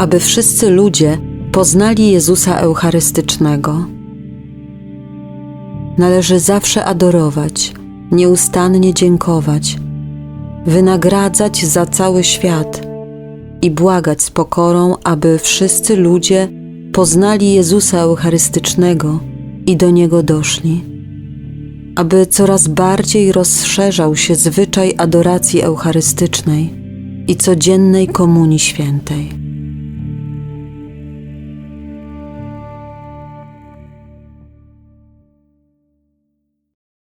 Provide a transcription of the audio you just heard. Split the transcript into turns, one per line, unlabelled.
aby wszyscy ludzie poznali Jezusa Eucharystycznego. Należy zawsze adorować, nieustannie dziękować, wynagradzać za cały świat i błagać z pokorą, aby wszyscy ludzie poznali Jezusa Eucharystycznego i do Niego doszli. Aby coraz bardziej rozszerzał się zwyczaj adoracji eucharystycznej i codziennej komunii świętej.